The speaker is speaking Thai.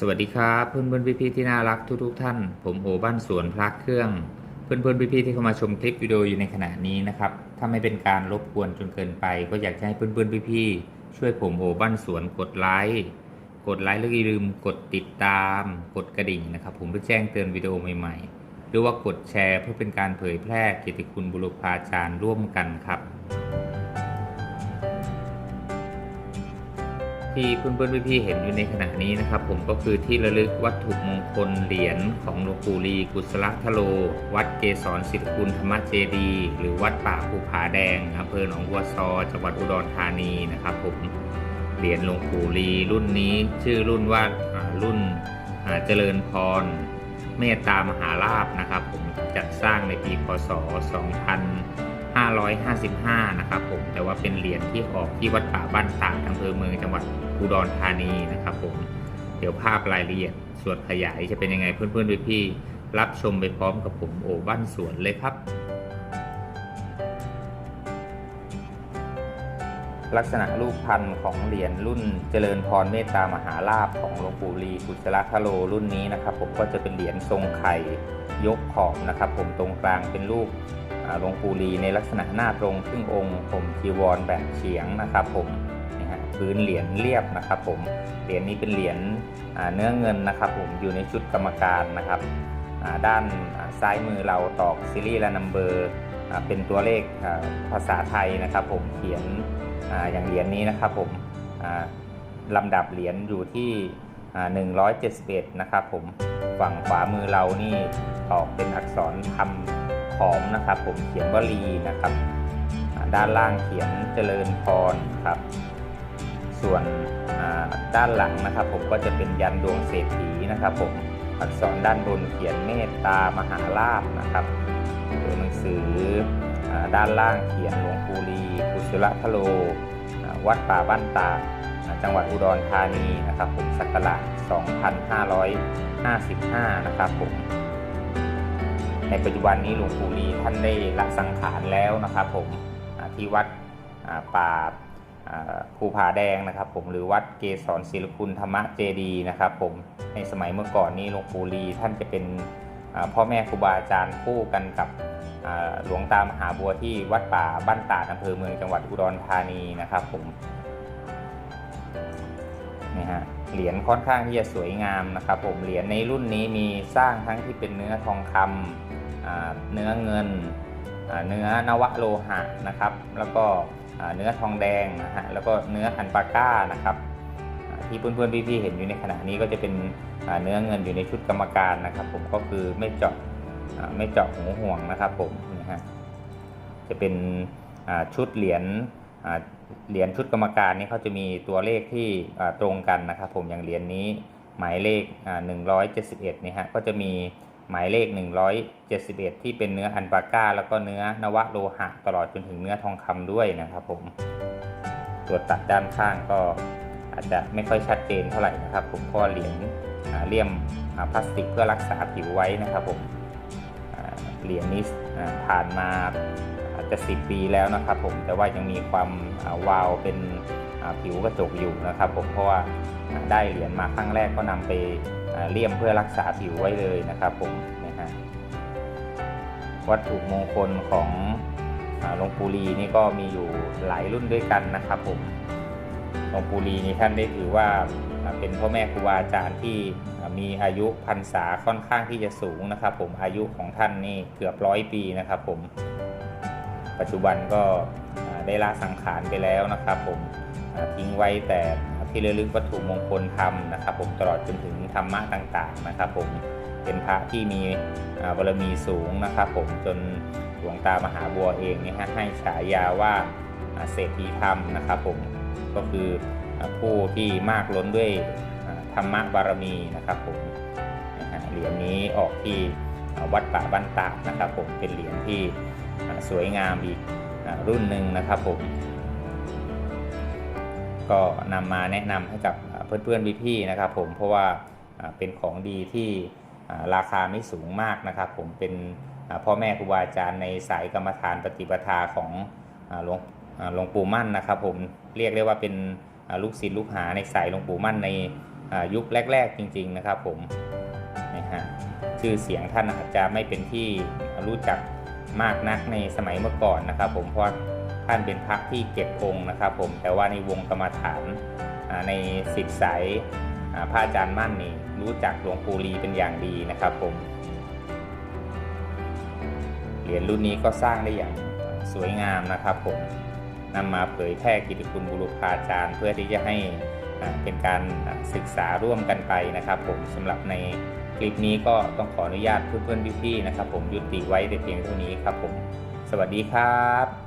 สวัสดีครับ เพื่อนเพื่อนพี่พี่ที่น่ารักทุกทุกท่าน ผมโอบ้านสวนพระเครื่อง เพื่อนเพื่อนพี่พี่ที่เข้ามาชมคลิปวิดีโออยู่ในขณะนี้นะครับ ถ้าไม่เป็นการรบกวนจนเกินไป ก็อยากให้เพื่อนเพื่อนพี่พี่ช่วยผมโอบ้านสวนกดไลค์กดไลค์แล้วอย่าลืมกดติดตาม กดกระดิ่งนะครับ ผมเพื่อแจ้งเตือนวิดีโอใหม่ๆ หรือว่ากดแชร์เพื่อเป็นการเผยแพร่เกียรติคุณบุรุษาจารย์ร่วมกันครับ ที่เพื่อนๆพี่ๆเห็นอยู่ในขณะนี้นะครับ ผมก็คือที่ระลึกวัตถุมงคลเหรียญของหลวงปู่ลีกุศลทโล วัดเกษรศิริคุณธรรมเจดี หรือวัดป่าภูผาแดงอำเภอหนองบัวซอจังหวัดอุดรธานีนะครับ ผมเหรียญหลวงปู่ลีรุ่นนี้ชื่อรุ่นว่ารุ่นเจริญพร เมตตามหาลาภนะครับ ผมจัดสร้างในปีพศ 2 0 2555 นะครับผมแต่ว่าเป็นเหรียญที่ออกที่วัดป่าบ้านตาดอำเภอเมืองจังหวัดอุดรธานีนะครับผมเดี๋ยวภาพรายละเอียดส่วนขยายจะเป็นยังไงเพื่อนๆพี่ๆรับชมไปพร้อมกับผมโอบ้านสวนเลยครับ ลักษณะรูปพันธ์ของเหรียญรุ่นเจริญพรเมตตามหาลาภของหลวงปู่ลีกุศลทโลรุ่นนี้นะครับ ผมก็จะเป็นเหรียญทรงไข่ยกขอบนะครับ ผมตรงกลางเป็นรูป หลวงปู่ลีในลักษณะหน้าตรงครึ่งองค์ผมจีวรแบบเฉียงนะครับผมนี่ฮะพื้นเหรียญเรียบนะครับผมเหรียญนี้เป็นเหรียญเนื้อเงินนะครับผมอยู่ในชุดกรรมการนะครับด้านซ้ายมือเราตอกซีรีส์และนัมเบอร์เป็นตัวเลขภาษาไทยนะครับ ผมเขียนอย่างเหรียญนี้นะครับผมลำดับเหรียญอยู่ที่อ่า171 นะครับผมฝั่งขวามือเรานี่ออกเป็นอักษรทำ ขอมนะครับ ผมเขียนวลีนะครับ ด้านล่างเขียนเจริญพรครับ ส่วนด้านหลังนะครับ ผมก็จะเป็นยันดวงเศรษฐีนะครับ ผมอักษรด้านบนเขียนเมตตามหาลาภนะครับตัวหนังสืออด้านล่างเขียนหลวงปู่ลีกุศลทโล วัดป่าบ้านตาดอ่าจังหวัดอุดรธานีนะครับ ผมศักราช2555 นะครับผม ในปัจจุบันนี้หลวงปู่ลีท่านได้ละสังขารแล้วนะครับผมที่วัดป่าภูผาแดงนะครับผมหรือวัดเกษรศิลคุณธรรมเจดีนะครับผมในสมัยเมื่อก่อนนี้หลวงปู่ลีท่านจะเป็นพ่อแม่ครูบาอาจารย์คู่กันกับหลวงตามหาบัวที่วัดป่าบ้านตาดอำเภอเมืองจังหวัดอุดรธานีนะครับผม ฮะเหรียญค่อนข้างที่จะสวยงามนะครับผมเหรียญในรุ่นนี้มีสร้างทั้งที่เป็นเนื้อทองคำเนื้อเงิน เนื้อนวโลหะนะครับ แล้วก็เนื้อทองแดงนะฮะแล้วก็เนื้ออันปาก้านะครับที่เพื่อนๆพี่ๆเห็นอยู่ในขณะนี้ก็จะเป็นเนื้อเงินอยู่ในชุดกรรมการนะครับ ผมก็คือไม่เจาะอ่าไม่เจาะหูห่วงนะครับผมนะฮะจะเป็นชุดเหรียญ เหรียญชุดกรรมการนี่เขาจะมีตัวเลขที่ตรงกันนะครับผมอย่างเหรียญนี้หมายเลขอ่า171นี่ฮะก็จะมีหมายเลข 171 ที่เป็นเนื้ออันปาก้า แล้วก็เนื้อนวโลหะ ตลอดจนถึงเนื้อทองคำด้วยนะครับผมตัวตัดด้านข้างก็อาจจะไม่ค่อยชัดเจนเท่าไหร่นะครับผมเพราะเหรียญเลี่ยมพลาสติกเพื่อรักษาผิวไว้นะครับผมเหรียญนี้ผ่านมา จะ10ปีแล้วนะครับผมแต่ว่ายังมีความวาวเป็นผิวกระจกอยู่นะครับผมเพราะว่าได้เหรียญมาครั้งแรกก็นำไปเลี่ยมเพื่อรักษาผิวไว้เลยนะครับผมนะฮะวัตถุมงคลของหลวงปู่ลีนี่ก็มีอยู่หลายรุ่นด้วยกันนะครับผมหลวงปู่ลีนี่ท่านได้ถือว่าเป็นพ่อแม่ครูบาอาจารย์ที่มีอายุพรรษาค่อนข้างที่จะสูงนะครับ ผมอายุของท่านนี่เกือบร้อยปีนะครับผม ปัจจุบันก็ได้ละสังขารไปแล้วนะครับผมทิ้งไว้แต่ที่ระลึกวัตถุมงคลธรรมนะครับ ผมตลอดจนถึงธรรมะต่างๆนะครับ ผมเป็นพระที่มีบารมีสูงนะครับ ผมจนหลวงตามหาบัวเองเนี่ยฮะให้ฉายาว่าเศรษฐีธรรมนะครับ ผมก็คือผู้ที่มากล้นด้วยธรรมะบารมีนะครับผมเหรียญนี้ออกที่วัดป่าบ้านตาดนะครับ ผมเป็นเหรียญที่ สวยงามอีกรุ่นหนึ่งนะครับผม ก็นำมาแนะนำให้กับเพื่อนๆพี่ๆนะครับผมเพราะว่าเป็นของดีที่ราคาไม่สูงมากนะครับ ผมเป็นพ่อแม่ครูบาอาจารย์ในสายกรรมฐานปฏิปทาของหลวงหลวงปู่มั่นนะครับ ผมเรียกได้ว่าเป็นลูกศิษย์ลูกหาในสายหลวงปู่มั่นในยุคแรก ๆ จริง ๆนะครับ ผมนี่ฮะชื่อเสียงท่านอาจจะไม่เป็นที่รู้จัก มากนักในสมัยเมื่อก่อนนะครับ ผมเพราะท่านเป็นพระที่เก็บองค์นะครับ ผมแต่ว่าในวงกรรมฐานในสิทธิสายพระอาจารย์มั่นนี่รู้จักหลวงปู่ลีเป็นอย่างดีนะครับ ผมเหรียญรุ่นนี้ก็สร้างได้อย่างสวยงามนะครับผมนำมาเผยแพร่กิตติคุณบุรุษาจารย์ เพื่อที่จะให้เป็นการศึกษาร่วมกันไปนะครับ ผมสำหรับใน คลิปนี้ก็ต้องขออนุญาตเพื่อนๆพี่ๆนะครับ ผมยุติไว้แต่เพียงเท่านี้ครับผม สวัสดีครับ